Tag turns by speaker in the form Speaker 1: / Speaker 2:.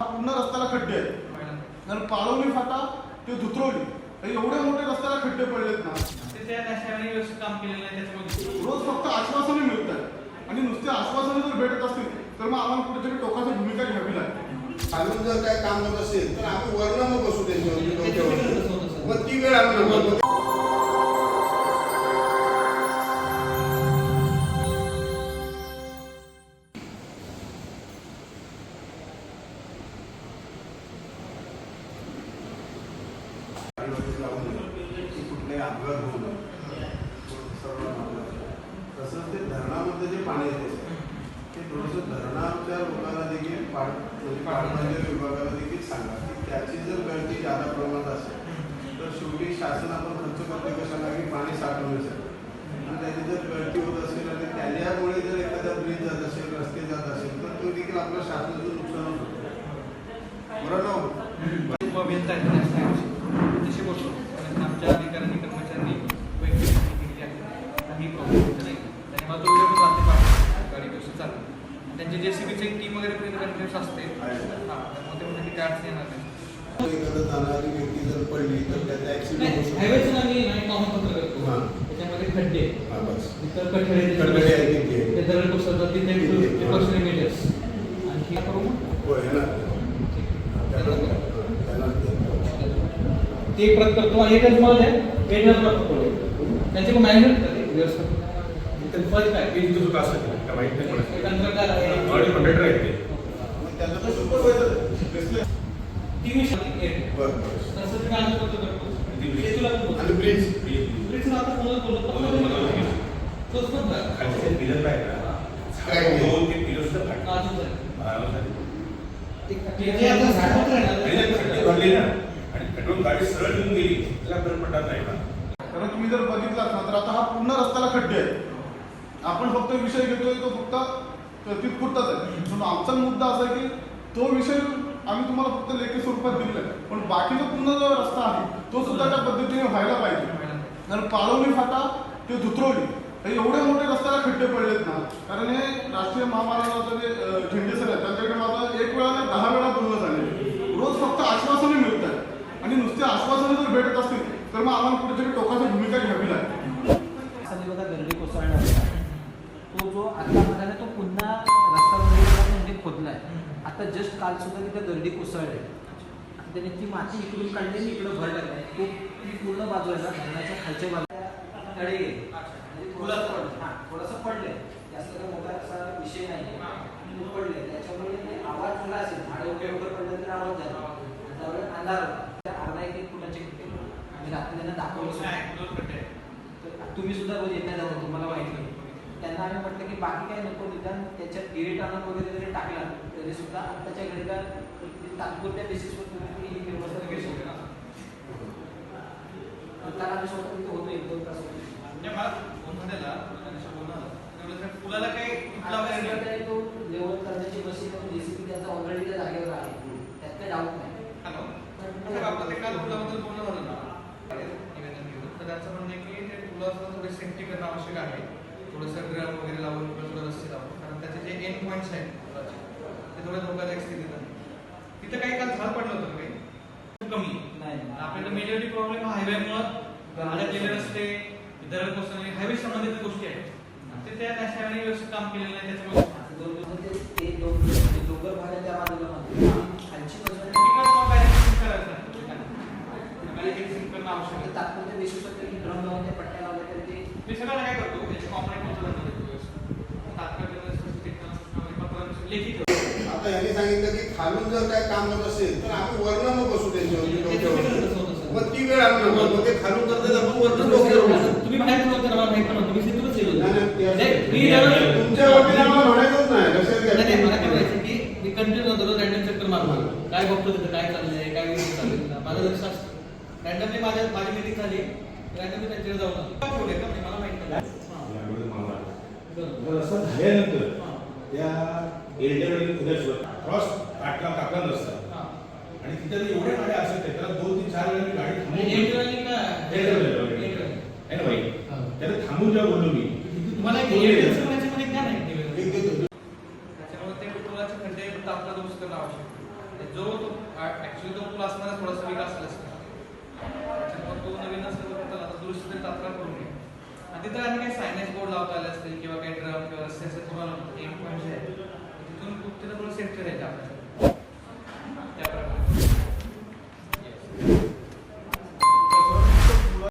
Speaker 1: पूर्ण रस्त्याला खड्डे आहेत. आणि पाळवली फाटा ते धुतरवली एवढे मोठे रस्त्याला खड्डे पडलेत ना. रोज फक्त आश्वासने मिळत आहेत. आणि नुसते आश्वासने जर भेटत असतील तर मग आम्हाला कुठेतरी टोकाची भूमिका घ्यावी लागते.
Speaker 2: खालून जर काय काम होत असेल तर आपण वर्ण मग बसू डोक्यावरती. मग ती वेळ आपण धरणामध्ये जे पाणी येते ते थोडंसं धरणाच्या लोकांना देखील पाणी म्हणजे विभागाला देखील सांगा. की त्याची जर गळती जादा प्रमाणात असेल तर शेवटी शासन आपण खर्च करतो कशाला? की पाणी साठवण्यासाठी आणि त्याची जर गळती होत असेल आणि त्याच्यामुळे जर एखादा ब्रिज जात असेल रस्ते जात असेल तर तो देखील आपल्या शासनाचं नुकसान होतं. बरोबर हो?
Speaker 3: अभियंता आहेत बोलतो आमच्या अधिकाऱ्यांनी कर्मचाऱ्यांनी त्यांची जे सी बीची टीम वगैरे कंटिन्यूस असते. हां त्यामुळे ते म्हणजे काय अडचण येणार नाही
Speaker 2: जाणारी व्यक्ती जर पडली तर त्याचा ऍक्सिडेंट होऊ शकतो.
Speaker 4: आम्ही नाही कॉमन पत्र करतो.
Speaker 2: हां.
Speaker 4: त्याच्यामध्ये खड्डे
Speaker 2: हा, बस.
Speaker 4: इतर कठडे
Speaker 2: कठडे आहेत तिथे.
Speaker 4: ते दरड कोसळतात तिथे. प्रिकॉशनरी मेजर्स आणखी करू
Speaker 2: हो,
Speaker 4: ते एक प्रत करतो आणि एकच मला द्या वेगळा प्रत त्यांचे पण मॅनेजमेंट करते व्यवस्था फर्स्ट काय
Speaker 5: एक दिवस असं केलं का माहीत नाही पडत
Speaker 4: तंत्रकार आहे.
Speaker 5: ऑलरेडी कंडक्टर आहेत ते.
Speaker 2: मग त्याचा तो supervisor आहे. दिसले?
Speaker 4: टी व्ही एक
Speaker 2: बरं, बरं.
Speaker 4: तसं ते मॅनेज करतो करतो ते तुला पण
Speaker 2: आणि ब्रिज
Speaker 4: ब्रिजला आता फोनच बोलतो तोच पण का?
Speaker 5: खालचे पिलर काय का
Speaker 2: काय नाही.
Speaker 5: दोन ते पिलर सुद्धा फाटले.
Speaker 4: अजून काय?
Speaker 5: आणि पेट्रोल गाडी सरळ येऊन गेली त्याला फरक पडणार नाही ना.
Speaker 1: कारण तुम्ही जर बघितलात ना तर आता हा पूर्ण रस्त्याला खड्डे आहेत. आपण फक्त विषय घेतोय तो फक्त तिथपुरताच आहे. आमचा मुद्दा असा आहे की तो विषय आम्ही तुम्हाला फक्त लेखी स्वरूपात दिलेला आहे. पण बाकीचा पूर्ण जो रस्ता आहे तो सुद्धा त्या पद्धतीने व्हायला पाहिजे. कारण पाळवली फाटा ते धुतरवली हे एवढे मोठे रस्त्याला खड्डे पडलेत ना. कारण हे राष्ट्रीय महामार्गाचं जे झेंडे सर आहेत त्यांच्याकडे माझा एक वेळा नाही दहा वेळा बोलणं झाले रोज फक्त आश्वासने मिळत आहेत आणि नुसते आश्वासने जर भेटत असतील तर मग आम्हाला कुठेतरी टोकाची भूमिका घ्यावी लागते
Speaker 6: खाली बघा दरडी कोसळणार होता तो जो आता म्हणाला तो पुन्हा रस्ता म्हणजे खोदलाय. आता जस्ट काल सुद्धा तिथे दर्डी कोसळले. आणि त्याने ती माती इकडून काढली आणि इकडं भर टाकलाय तो ती पूर्ण बाजू आहे ना धरणाच्या खालच्या बाजूला. तडे गेले. म्हणजे पडलं. हां थोडंसं पडलंय. जास्त काही मोठा असा विषय नाही पडले त्याच्यामुळे आवाज झाला असेल. झाडं वगैरे वगैरे पडलं तर आवाज झाला. आणि अंधार होता. त्या अर्धा एक एक आम्ही रात्री त्यांना दाखवलं तर तुम्ही सुद्धा रोज येता जाता. तुम्हाला माहिती त्यांना आम्ही म्हटलं की बाकी काही नको निदान त्याच्यात गिरीट आणून वगैरे जरी टाकला तरी सुद्धा आत्ताच्या घडीला तात्पुरत्या बेसिसवर तुम्ही ही व्यवस्था करू शकता तर आम्ही स्वतः तिथे होतो एक दोन तास होतो.
Speaker 3: म्हणजे मला फोन झालेला. काही
Speaker 6: तो लेवल करण्याची मशीन जेसीबी त्याचा ऑलरेडी त्या जागेवर आहे त्यात काही डाऊट नाही
Speaker 3: हॅलो तर आपलं ते काल पुलाबद्दल बोलणं झालं ना निवेदन घेऊन तर त्यांचं म्हणणं आहे की ते पुलाचं थोडी सेफ्टी करणं आवश्यक आहे थोडंसं ड्रम वगैरे लावून किंवा थोडं रस्ते लावून कारण त्याचे जे एंड पॉईंट्स आहेत ते थोडे धोकादायक स्थितीत आहे तिथं. काही काल झाड पडलं होतं काही? खूप कमी.
Speaker 6: नाही
Speaker 3: आपल्याला मेजॉरिटी प्रॉब्लेम हायवेमुळं अडकलेले रस्ते दरड कोसळणे हायवे संबंधित गोष्टी आहेत. ते त्या नॅशनल व्यवस्थित काम केलेलं नाही त्याच्यामुळे
Speaker 6: डोंगर भागात त्या बाजूला
Speaker 2: आता यांनी सांगितलं की खालून जर काय काम होत असेल तर आपण वर्ण मग बसू त्यांच्यावरती. मग ती वेळ नको. मग ते खालून करतात आपण वर्ण.
Speaker 4: तुम्ही बाहेर ठेवलं
Speaker 2: असं- तुमच्या वतीने आम्हाला म्हणायचंच नाही लक्षात घ्या.
Speaker 4: मी कंटिन्यू होतो रॅन्डम चक्कर मारतो काय बघतो तिथं काय चाललंय काय विषय चालू आहे माझं लक्ष असतं रॅन्डमली माझ्या माझी मिटिंग झाली रॅन्डमली त्यांच्याकडे जाऊन आलो. का ठेवलंय का म्हणजे मला माहीत नाही
Speaker 5: रस्ता झाल्यानंतर. त्या एल्डरवाडी उद्या क्रॉस काटला कापला रस्ता
Speaker 4: हां.
Speaker 5: आणि तिथे एवढे गाड्या असेल तर त्याला दोन तीन चार वेळा मी गाडी थांबवून
Speaker 4: एंटरव्ह्यूनी का-
Speaker 5: एंटरव्ह्यूनी.
Speaker 4: एंटरव्ह्यूनी.
Speaker 5: आहे ना भाई. त्याला थांबून जेव्हा बोललो मी
Speaker 4: तुम्हाला.
Speaker 3: त्याच्यामुळे ते पुलाचे खड्डे दुरुस्त करणं आवश्यक आहे. जो ऍक्च्युली तो पूल असणारा थोडासा विकास असतो त्याच्यामुळे तो नवीन आता दुरुस्त तरी तात्काळ करून आणि तिथं आणि काही सायनेज बोर्ड लावता आले असतील किंवा काही ड्रम किंवा रस्त्याचे पूर्ण एम पॉईंट जे आहे तिथून खूप तिथं थोडं सेफ्टी राहील आपल्याला